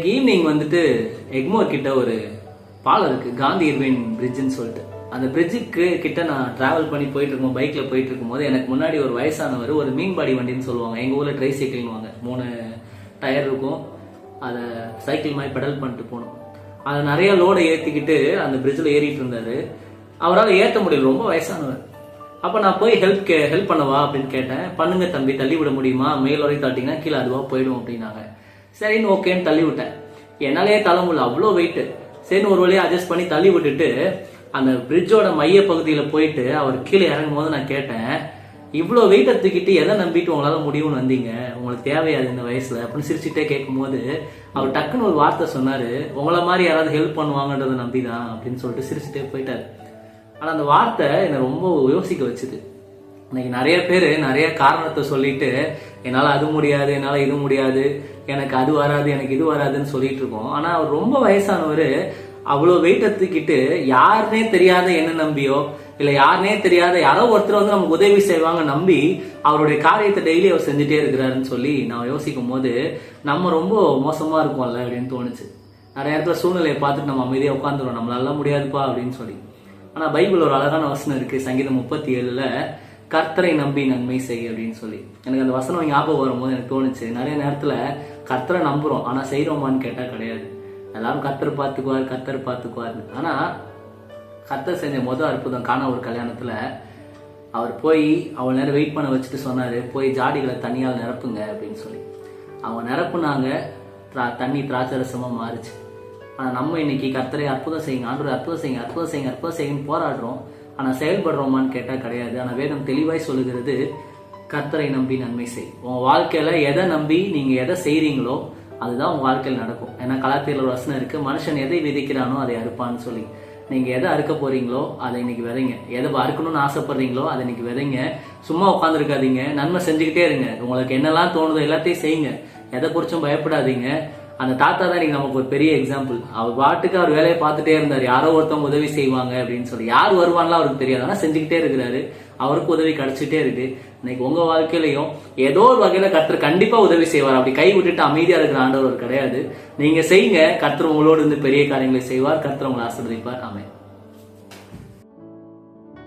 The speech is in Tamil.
ஈவினிங் வந்துட்டு எக்மோர் கிட்ட ஒரு பாலம் இருக்கு காந்தி இர்வின் பிரிட்ஜுன்னு சொல்லிட்டு. அந்த பிரிட்ஜுக்கு கிட்ட நான் டிராவல் பண்ணி போயிட்டு இருக்கும் பைக்ல போயிட்டு இருக்கும்போது எனக்கு முன்னாடி ஒரு வயசானவர் ஒரு மீன்பாடி வண்டின்னு சொல்லுவாங்க. எங்க ஊர்ல ட்ரை சைக்கிள்னுவாங்க மூணு டயர் இருக்கும். அதை சைக்கிள் மாதிரி பெடல் பண்ணிட்டு போகணும் அதை நிறைய லோடை ஏற்றிக்கிட்டு அந்த பிரிட்ஜில் ஏறிட்டு இருந்தாரு. அவரால் ஏற்ற முடியல ரொம்ப வயசானவர். அப்போ நான் போய் ஹெல்ப் கே ஹெல்ப் பண்ணவா அப்படின்னு கேட்டேன். பண்ணுங்க தம்பி தள்ளி விட முடியுமா? மேல் வரை தாட்டிங்கன்னா கீழே அதுவாக போயிடும் அப்படின்னாங்க. சரின்னு ஓகேன்னு தள்ளி விட்டேன் என்னாலே தள்ள முடியல அவ்வளோ வெயிட் சரின்னு ஒரு வழியாக அட்ஜஸ்ட் பண்ணி தள்ளி விட்டுட்டு அந்த பிரிட்ஜோட மைய பகுதியில் போயிட்டு அவர் கீழே இறங்கும் போது நான் கேட்டேன் இவ்வளோ வெயிட்டை தூக்கிட்டு எதை நம்பிட்டு உங்களால் முடியும்னு வந்தீங்க? உங்களுக்கு தேவையாது இந்த வயசில் அப்படின்னு சிரிச்சுட்டே கேட்கும்போது அவர் டக்குன்னு ஒரு வார்த்தை சொன்னார் உங்களை மாதிரி யாராவது ஹெல்ப் பண்ணுவாங்கன்றதை நம்பிதான் அப்படின்னு சொல்லிட்டு சிரிச்சுட்டே போயிட்டார். ஆனால் அந்த வார்த்தை என்னை ரொம்ப யோசிக்க வச்சுது. இன்னைக்கு நிறைய பேர் நிறைய காரணத்தை சொல்லிட்டு என்னால் அது முடியாது என்னால் இது முடியாது எனக்கு அது வராது எனக்கு இது வராதுன்னு சொல்லிட்டு இருக்கோம் ஆனா அவர் ரொம்ப வயசானவர் அவ்வளோ வெயிட்டை தூக்கிட்டு யாருனே தெரியாத என்ன நம்பியோ இல்லை யாருனே தெரியாத யாரோ ஒருத்தர் வந்து நமக்கு உதவி செய்வாங்க நம்பி அவருடைய காரியத்தை டெய்லி அவர் செஞ்சுட்டே இருக்கிறாருன்னு சொல்லி நான் யோசிக்கும் போது நம்ம ரொம்ப மோசமாக இருக்கோம்ல அப்படின்னு தோணுச்சு. நிறைய இடத்துல சூழ்நிலையை பார்த்துட்டு நம்ம அமைதியாக உட்காந்துருவோம் நம்மளால முடியாதுப்பா அப்படின்னு சொல்லி. ஆனால் பைபிள் ஒரு அழகான வசனம் இருக்குது சங்கீதம் முப்பத்தி ஏழில் கர்த்தரை நம்பி நன்மை செய் அப்படின்னு சொல்லி. எனக்கு அந்த வசனம் ஞாபகம் வரும்போது எனக்கு தோணுச்சு. நிறைய நேரத்துல கர்த்தரை நம்புறோம். ஆனா செய்கிறோமான்னு கேட்டா கிடையாது. எல்லாரும் கர்த்தர் பார்த்துக்குவார் கர்த்தர் பார்த்துக்குவார்னு. ஆனா கர்த்தர் செஞ்ச மொதல் அற்புதம் காண ஒரு கல்யாணத்துல அவர் போய் அவள் நேரம் வெயிட் பண்ண வச்சுட்டு சொன்னாரு போய் ஜாடிகளை தண்ணியால் நிரப்புங்க அப்படின்னு சொல்லி. அவங்க நிரப்புனாங்க திரா- தண்ணி திராட்சரசமா மாறுச்சு. ஆனா நம்ம இன்னைக்கு கர்த்தரை அற்புதம் செய்யுங்க ஆண்டு அற்புதம் செய்யுங்க அற்புதம் செய்யுங்க அற்புதம் செய்யுங்கன்னு போராடுறோம். ஆனால் செயல்படுறோமான்னு கேட்டால் கிடையாது. ஆனால் வேதம் தெளிவாய் சொல்லுகிறது கர்த்தரை நம்பி நன்மை செய். உன் வாழ்க்கையில் எதை நம்பி நீங்கள் எதை செய்கிறீங்களோ அதுதான் உன் வாழ்க்கையில் நடக்கும். ஏன்னா கலாத்தியில் ஒரு வசனம் இருக்குது மனுஷன் எதை விதைக்கிறானோ அதை அறுப்பான்னு சொல்லி. நீங்கள் எதை அறுக்க போகிறீங்களோ அதை இன்னைக்கு விதைங்க. எதை அறுக்கணும்னு ஆசைப்படுறீங்களோ அதை இன்னைக்கு விதைங்க. சும்மா உட்காந்துருக்காதீங்க நன்மை செஞ்சுக்கிட்டே இருங்க. உங்களுக்கு என்னெல்லாம் தோணுதோ எல்லாத்தையும் செய்யுங்க. எதை குறிச்சும் பயப்படாதீங்க. அந்த தாத்தா தான் இன்னைக்கு நமக்கு ஒரு பெரிய எக்ஸாம்பிள் அவர் பாட்டுக்கு அவர் வேலையை பார்த்துட்டே இருந்தார். யாரோ ஒருத்தவங்க உதவி செய்வாங்க அப்படின்னு சொல்லி. யார் வருவான்லாம் அவருக்கு தெரியாது. ஆனால் செஞ்சுக்கிட்டே இருக்கிறாரு. அவருக்கு உதவி கிடைச்சிட்டே இருக்கு. இன்னைக்கு உங்க வாழ்க்கையிலையும் ஏதோ ஒரு வகையில கர்த்தர் கண்டிப்பா உதவி செய்வார். அப்படி கை விட்டுட்டு அமைதியா இருக்கிற ஆண்டவர் கிடையாது. நீங்க செய்யுங்க. கர்த்தர் உங்களோடு இருந்து பெரிய காரியங்களை செய்வார். கர்த்தர் உங்களை ஆசீர்வதிப்பார். ஆமென்.